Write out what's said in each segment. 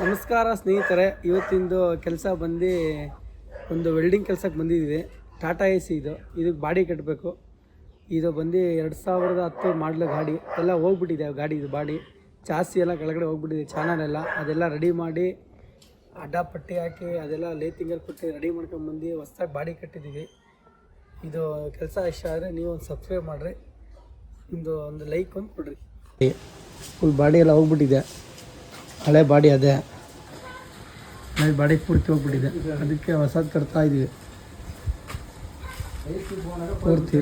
ನಮಸ್ಕಾರ ಸ್ನೇಹಿತರೆ, ಇವತ್ತಿಂದು ಕೆಲಸ ಬಂದು ಒಂದು ವೆಲ್ಡಿಂಗ್ ಕೆಲಸಕ್ಕೆ ಬಂದಿದ್ದೀವಿ ಟಾಟಾ ಎ ಸಿ ಇದು. ಇದಕ್ಕೆ ಬಾಡಿ ಕಟ್ಟಬೇಕು ಇದು ಬಂದು ಎರಡು ಸಾವಿರದ ಹತ್ತು ಮಾಡಲ ಗಾಡಿ. ಎಲ್ಲ ಹೋಗ್ಬಿಟ್ಟಿದೆ ಗಾಡಿ ಇದು ಬಾಡಿ. ಜಾಸ್ತಿ ಎಲ್ಲ ಕೆಳಗಡೆ ಹೋಗ್ಬಿಟ್ಟಿದೆ, ಚಾನಲ್ ಎಲ್ಲ. ಅದೆಲ್ಲ ರೆಡಿ ಮಾಡಿ ಅಡ್ಡ ಪಟ್ಟಿ ಹಾಕಿ ಅದೆಲ್ಲ ಲೇತಿಂಗಲ್ಲಿ ಕೊಟ್ಟು ರೆಡಿ ಮಾಡ್ಕೊಂಡ್ಬಂದು ಹೊಸ್ದಾಗಿ ಬಾಡಿ ಕಟ್ಟಿದ್ದೀವಿ. ಇದು ಕೆಲಸ ಇಷ್ಟ ಆದರೆ ನೀವು ಒಂದು ಸಬ್ಸ್ಕ್ರೈಬ್ ಮಾಡಿರಿ. ನಿಮ್ಮದು ಒಂದು ಲೈಕ್ ಒಂದು ಕೊಡ್ರಿ. ಫುಲ್ ಬಾಡಿ ಎಲ್ಲ ಹೋಗ್ಬಿಟ್ಟಿದೆ. ಹಳೆ ಬಾಡಿ ಅದೇ. ಹಳೆ ಬಾಡಿ ಪೂರ್ತಿ ಹೋಗ್ಬಿಟ್ಟಿದೆ. ಅದಕ್ಕೆ ಹೊಸದು ಕಟ್ತಾ ಇದೀವಿ. ಪೂರ್ತಿ.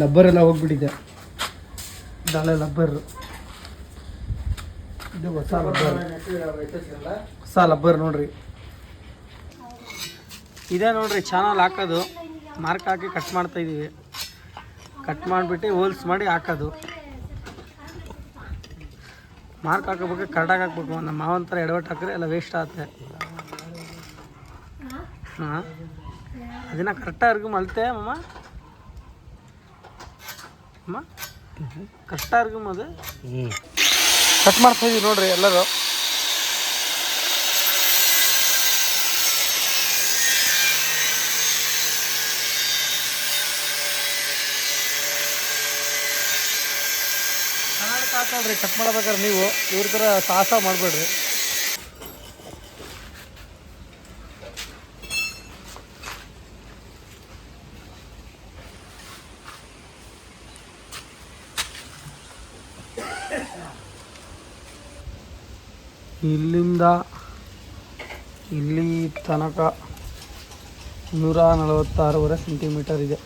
ಲಬ್ಬರ್ ಎಲ್ಲ ಹೋಗ್ಬಿಟ್ಟಿದೆ. ಇದೆಲ್ಲ ಲಬ್ಬರ್. ಇದು ಹೊಸ ಲಬ್ಬರ್. ಹೊಸ ಲಬ್ಬರ್ ನೋಡ್ರಿ. ಇದೆ ನೋಡ್ರಿ, ಚಾನಲ್ ಹಾಕೋದು. ಮಾರ್ಕ್ ಹಾಕಿ ಕಟ್ ಮಾಡ್ತಾ ಇದೀವಿ. ಕಟ್ ಮಾಡಿಬಿಟ್ಟು ಹೋಲ್ಸ್ ಮಾಡಿ ಹಾಕೋದು. ಮಾರ್ಕ್ ಹಾಕೋಬೇಕು ಕರೆಕ್ಟಾಗಿ ಹಾಕ್ಬೇಕು. ನಮ್ಮ ಮಾವನ ಥರ ಎಡವಟ್ಟು ಹಾಕಿದ್ರೆ ಎಲ್ಲ ವೇಸ್ಟ್ ಆಗುತ್ತೆ. ಹಾಂ? ಅದನ್ನು ಕರೆಕ್ಟಾಗಿ ಮಲ್ತೆ ಅಮ್ಮ? ಅಮ್ಮ ಕರೆಕ್ಟಾಗಿ ಇರ್ಕಮ್ ಅದು ಕಟ್ ಮಾಡ್ತಾ ಇದೀವಿ ನೋಡ್ರಿ ಎಲ್ಲರೂ. ಹಾಕೋಳ್ರಿ ಕಟ್ ಮಾಡ್ಬೇಕಾದ್ರೆ ನೀವು ಇವ್ರ ತರ ಸಾಹಸ ಮಾಡಬೇಡ್ರಿ. ಇಲ್ಲಿಂದ ಇಲ್ಲಿ ತನಕ ನೂರ ನಲವತ್ತಾರೂವರೆ ಸೆಂಟಿಮೀಟರ್ ಇದೆ.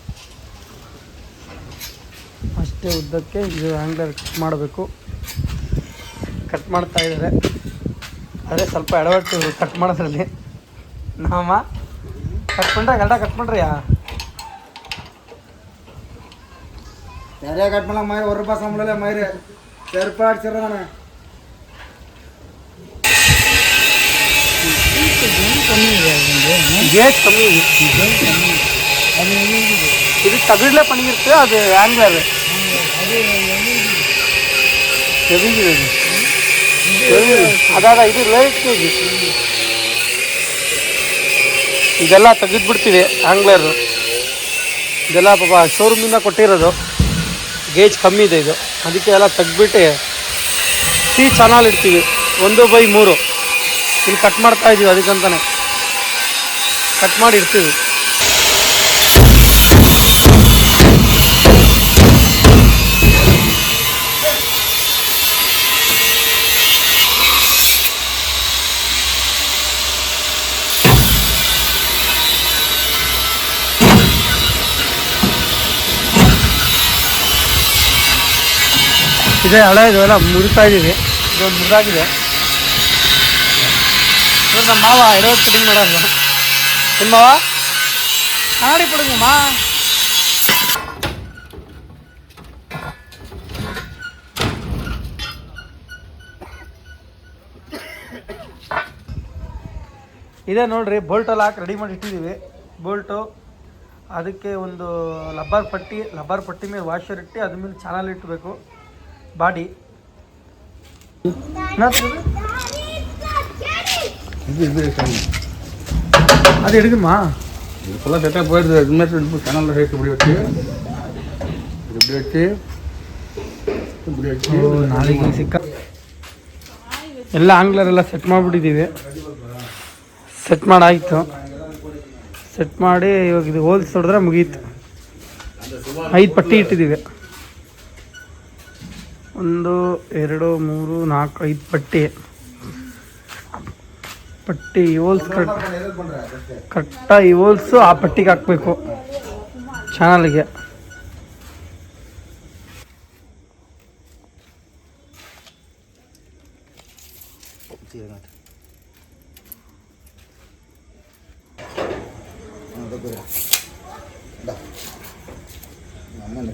ಅಷ್ಟೇ ಉದ್ದಕ್ಕೆ ಇದು ಆ್ಯಂಗ್ಲರ್ ಕಟ್ ಮಾಡಬೇಕು ಕಟ್ ಮಾಡ್ತಾ ಇದ್ದಾರೆ ಅದೇ ಸ್ವಲ್ಪ ಎಡವಟ್ಟು ಕಟ್ ಮಾಡೋದ್ರಲ್ಲಿ ನಾಮ ಕಟ್ ಮಾಡ್ರೆ ಗಡ್ಡ ಕಟ್ ಮಾಡ್ರಿಯಾ நிறைய கட் பண்ணலாம் மாதிரி ஒரு ரூபாய் சம்பளம் மாதிரி செருப்பா அடிச்சிடறானே ಗೇಜ್ ಕಮ್ಮಿ ಇದೆ ಇದು ತಗಡ್ಲೆ ಪಣಿಗಿರುತ್ತೆ ಅದು ಅದಾದ ಇದು ಲೈಟ್ ಇದು ಇದೆಲ್ಲ ತೆಗೆದ್ಬಿಡ್ತೀವಿ ಆ್ಯಂಗ್ಲರ್ ಇದೆಲ್ಲ ಪಾಪ ಶೋರೂಮಿಂದ ಕೊಟ್ಟಿರೋದು. ಗೇಜ್ ಕಮ್ಮಿ ಇದೆ ಇದು. ಅದಕ್ಕೆ ಎಲ್ಲ ತೆಗ್ದ್ಬಿಟ್ಟು ಸಿ ಚಾನಲ್ ಇಡ್ತೀವಿ. ಒಂದು ಬೈ ಮೂರು. ಇಲ್ಲಿ ಕಟ್ ಮಾಡ್ತಾ ಇದೀವಿ ಅದಕ್ಕಂತಾನೆ. ಕಟ್ ಮಾಡಿ ಇಡ್ತೀವಿ. ಇದೇ, ಹಳೆ ಎಲ್ಲ ಮುರಿತಾ ಇದ್ದೀವಿ. ಇದೊಂದು ಮುರಿದಾಗಿದೆ ನಮ್ಮ ಮಾವ ಇರೋ ಪುಡಿಂಗ್ ಮಾಡೋದು ನಿಮ್ಮ ಮಾವ? ಕನ್ನಡಿ ಪಡುங்கಮ್ಮ ಇದೆ ನೋಡ್ರಿ ಬೋಲ್ಟಲ್ಲಿ ಹಾಕಿ ರೆಡಿ ಮಾಡಿ ಇಟ್ಟಿದ್ದೀವಿ. ಬೋಲ್ಟು ಅದಕ್ಕೆ ಒಂದು ಲಬ್ಬರ್ ಪಟ್ಟಿ ಲಬ್ಬರ್ ಪಟ್ಟಿ ಮೇಲೆ ವಾಷರ್ ಇಟ್ಟು ಅದ್ರ ಮೇಲೆ ಚಾನಲ್ ಇಟ್ಟಬೇಕು ಬಾಡಿ இது இது ಅದು ಹಿಡಿದಮ್ಮ இதுக்கெல்லாம் செட்டாக போயிடுது இதுமாதிரி ரெண்டு சேனலில் சேர்த்து இப்படி வச்சு இது இப்படி வச்சு இப்படி வச்சு ನಾಳೆಗೆ ಸಿಕ್ಕ ಎಲ್ಲ ಆಂಗ್ಲರ್ ಎಲ್ಲ ಸೆಟ್ ಮಾಡಿಬಿಟ್ಟಿದ್ದೀವಿ ಸೆಟ್ ಮಾಡಾಯಿತು ಸೆಟ್ ಮಾಡಿ ಇವಾಗ ಇದು ಹೋಲ್ಸ್ ಹೊಡೆದ್ರೆ ಮುಗೀತು ಐದು ಪಟ್ಟಿ ಇಟ್ಟಿದ್ದೀವಿ ಒಂದು ಎರಡು ಮೂರು ನಾಲ್ಕು ಐದು ಪಟ್ಟಿ ಪಟ್ಟಿ ಇವೋಲ್ಸ್ ಕರೆಕ್ಟ್ ಕರೆಕ್ಟಾಗಿ ಇವೋಲ್ಸು ಆ ಪಟ್ಟಿಗೆ ಹಾಕಬೇಕು ಚಾನಲ್ಗೆ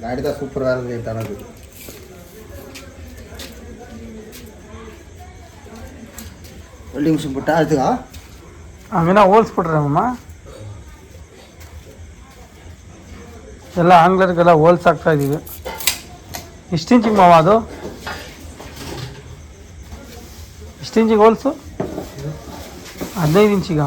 ಗಾಡಿದ ಸೂಪರ್ ಆಗಿದೆ வெல்டிங் மிஷின் போட்டா அதுக்கா ಆಮೇಲೆ ಹೋಲ್ಸ್ಬಿಟ್ರಮ್ಮ ಎಲ್ಲ ಆಂಗ್ಲರ್ಗೆಲ್ಲ ಹೋಲ್ಸ್ ಹಾಕ್ತಾ ಇದ್ದೀವಿ ಎಷ್ಟು ಇಂಚಿಗೆ ಮಾವ ಅದು ಎಷ್ಟು ಇಂಚಿಗೆ ಹೋಲ್ಸು ಹದಿನೈದು ಇಂಚಿಗ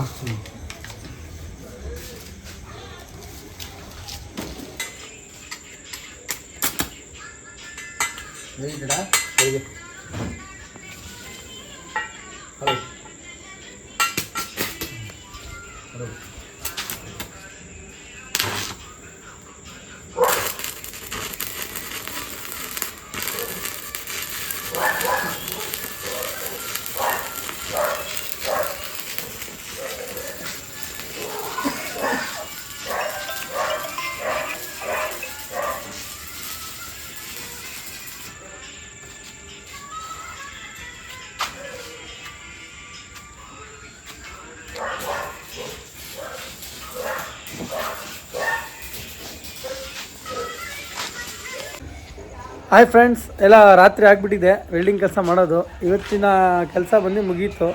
ಹಾಯ್ ಫ್ರೆಂಡ್ಸ್ ಎಲ್ಲ ರಾತ್ರಿ ಆಗಿಬಿಟ್ಟಿದೆ ವೆಲ್ಡಿಂಗ್ ಕೆಲಸ ಮಾಡೋದು. ಇವತ್ತಿನ ಕೆಲಸ ಬಂದು ಮುಗೀತು.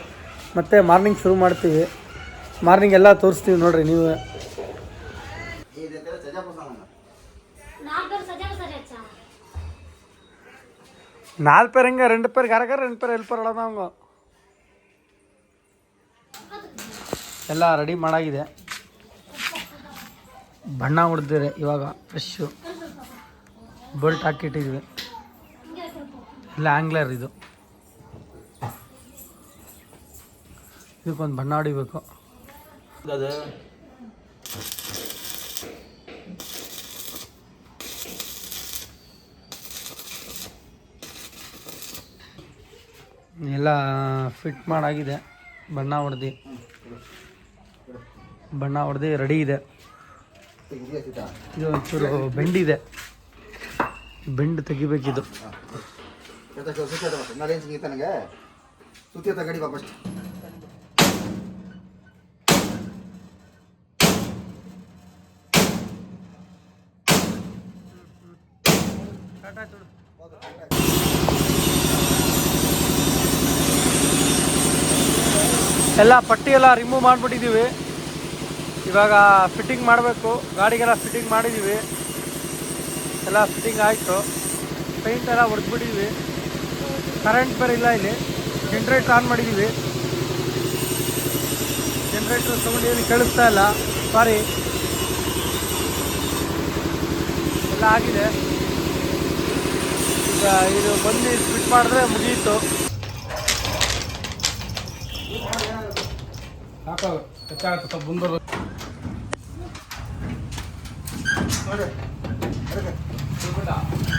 ಮತ್ತು ಮಾರ್ನಿಂಗ್ ಶುರು ಮಾಡ್ತೀವಿ. ಮಾರ್ನಿಂಗ್ ಎಲ್ಲ ತೋರಿಸ್ತೀವಿ ನೋಡಿರಿ ನೀವು. ನಾಲ್ಕು ಪೇರ್ ಹೆಂಗೆ? ರೆಂಡು ಪೇರ್ ಎರಡು ರೆಂಡು ಪೇರ್ ಎಲ್ಪರ್ ಅಳೋದ ಅವಂಗ? ಎಲ್ಲ ರೆಡಿ ಮಾಡಾಗಿದೆ. ಬಣ್ಣ ಹೊಡೆದಿರಿ ಇವಾಗ ಫ್ರೆಶ್ಶು ಬೋಲ್ಟ್ ಹಾಕಿಟ್ಟಿದ್ವಿ. ಇಲ್ಲ ಆ್ಯಂಗ್ಲರ್ ಇದು. ಇದಕ್ಕೊಂದು ಬಣ್ಣ ಹೊಡಿಬೇಕು. ಅದು. ಎಲ್ಲ ಫಿಟ್ ಮಾಡಾಗಿದೆ. ಬಣ್ಣ ಹೊಡೆದು. ಬಣ್ಣ ಹೊಡೆದು ರೆಡಿ ಇದೆ. ಇದು ಒಂಚೂರು ಬೆಂಡಿದೆ. ಬೆಂಡ್ ತೆಗಿಬೇಕಿದು. ನನಗೆ ಸುತ್ತಿ ತಗಡಿ ಬಾ ಫಸ್ಟ್ ಎಲ್ಲ ಪಟ್ಟಿ ಎಲ್ಲ ರಿಮೂವ್ ಮಾಡಿಬಿಟ್ಟಿದ್ದೀವಿ ಇವಾಗ ಫಿಟ್ಟಿಂಗ್ ಮಾಡಬೇಕು. ಗಾಡಿಗೆಲ್ಲ ಫಿಟ್ಟಿಂಗ್ ಮಾಡಿದ್ದೀವಿ ಎಲ್ಲ ಫಿಟ್ಟಿಂಗ್ ಆಯಿತು. ಪೇಂಟ್ ಎಲ್ಲ ಹೊಡೆದ್ಬಿಟ್ಟಿದ್ವಿ ಕರೆಂಟ್ ಬೇರೆ ಇಲ್ಲ. ಇಲ್ಲಿ ಜನ್ರೇಟ್ರ್ ಆನ್ ಮಾಡಿದ್ದೀವಿ ಜನ್ರೇಟ್ರ್ ಸೌಂಡ್ ಏನು ಕೇಳಿಸ್ತಾ ಇಲ್ಲ. ಸಾರಿ ಎಲ್ಲ ಆಗಿದೆ. ಈಗ ಇದು ಬಂದು ಫಿಟ್ ಮಾಡಿದ್ರೆ ಮುಗಿಯಿತು ಸ್ವಲ್ಪ ಮುಂದೆ ಇರು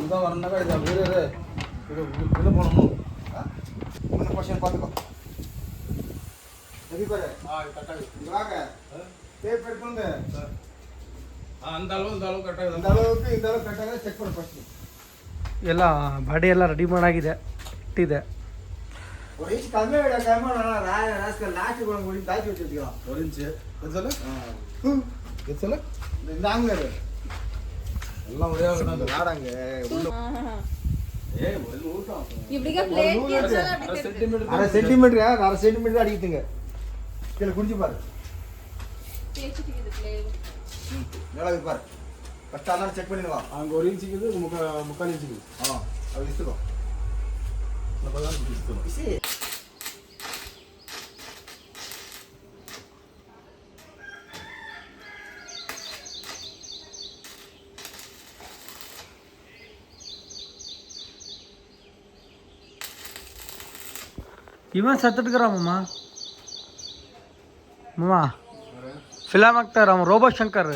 ఇంకా వరన్నా కడిదా ಇದು ಬಿಲ್ ಮಾಡೋಣ ಮುನ್ನ ಕ್ವಶನ್ ಕೊಡ್ಬೇಕು ಅಧಿಕಾರಿ ಇವಾಗ ಟೇಪ್ ಇಟ್ಕೊಂಡು ಅಂದಲೂ ಅಂದಲೂ ಕಟ್ಟಾಗ ಅಂದಲೂ ಇಂದಲೂ ಚೆಕ್ ಮಾಡಿ ಎಲ್ಲ ಬಾಡಿ ಎಲ್ಲ ರೆಡಿ ಮಾಡಾಗಿದೆ, ಇಟ್ಟಿದೆ. ஒரு இன்ச்சு கம்மியாக விட கம்மியாக ராய ராஸ்கல் நாட்டு குழம்பு முடிஞ்சு தாக்கி வச்சுருக்கலாம் ஒரு இன்ச்சு எது சொல்லு? எது சொல்லு? இந்தாங்க எல்லாம் ஒரே நாடாங்க. அரை சென்டிமீட்டர் அரை சென்டிமீட்டர் அடிக்குதுங்க. கீழே குடிச்சு பாரு. நல்லா பாரு. ஃபஸ்ட் அதனால செக் பண்ணிடுவா அங்கே ஒரு இன்ச்சுக்குது முக்கால் முக்கால் இன்ச்சுக்குது. ஆ அது இஸ்துக்கும் இவன் செத்துட்டுக்கிறான் மாமா. மாமா. ஃபிலாம் அக்தர் அவன் ரோபோ சங்கர்